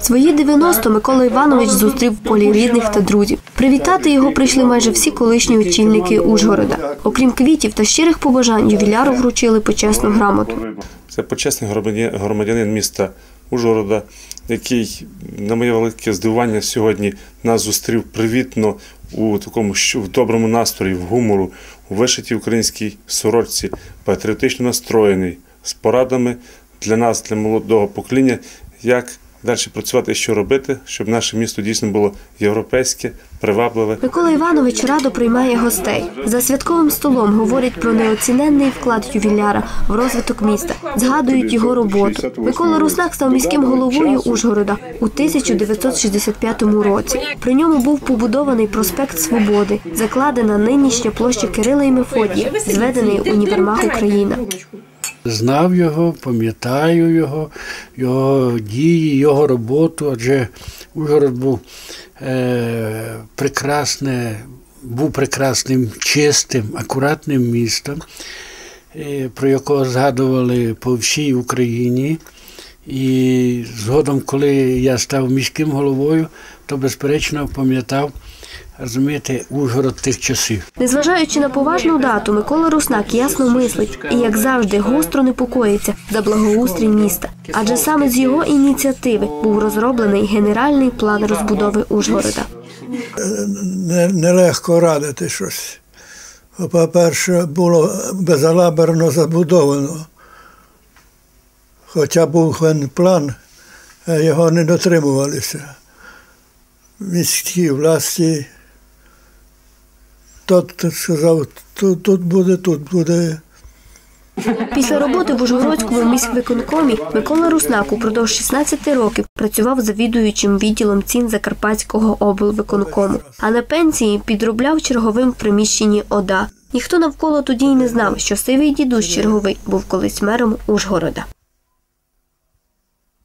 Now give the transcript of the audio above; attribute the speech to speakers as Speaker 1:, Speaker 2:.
Speaker 1: Свої 90 Микола Іванович зустрів в полі рідних та друзів. Привітати його прийшли майже всі колишні очільники Ужгорода. Окрім квітів та щирих побажань, ювіляру вручили почесну грамоту.
Speaker 2: Це почесний громадянин міста Ужгорода, який, на моє велике здивування, сьогодні нас зустрів привітно у такому в доброму настрої, в гумору, у вишитій українській сорочці, патріотично настроєний, з порадами для нас, для молодого покоління, як далі працювати що робити, щоб наше місто дійсно було європейське, привабливе.
Speaker 1: Микола Іванович радо приймає гостей. За святковим столом говорять про неоціненний вклад ювіляра в розвиток міста, згадують його роботу. Микола Руснак став міським головою Ужгорода у 1965 році. При ньому був побудований проспект Свободи, закладена нинішня площа Кирила і Мефодія, зведений універмаг Україна.
Speaker 3: Знав його, пам'ятаю його, його дії, його роботу, адже Ужгород був е, прекрасне, був прекрасним, чистим, акуратним містом, е, про якого згадували по всій Україні. І згодом, коли я став міським головою, то безперечно пам'ятав, розумієте, Ужгород тих часів.
Speaker 1: Незважаючи на поважну дату, Микола Руснак ясно мислить і, як завжди, гостро непокоїться за благоустрій міста. Адже саме з його ініціативи був розроблений генеральний план розбудови Ужгорода.
Speaker 4: не- нелегко радити щось. По-перше, було безалаберно забудовано. Хоча був план, е, його не дотримувалися. Міські власті. Тот сказав, тут, тут буде, тут буде.
Speaker 1: Після роботи в Ужгородському міськвиконкомі Микола Руснак упродовж 16 років працював завідуючим відділом цін Закарпатського облвиконкому, а на пенсії підробляв черговим в приміщенні ОДА. Ніхто навколо тоді й не знав, що сивий дідусь черговий був колись мером Ужгорода.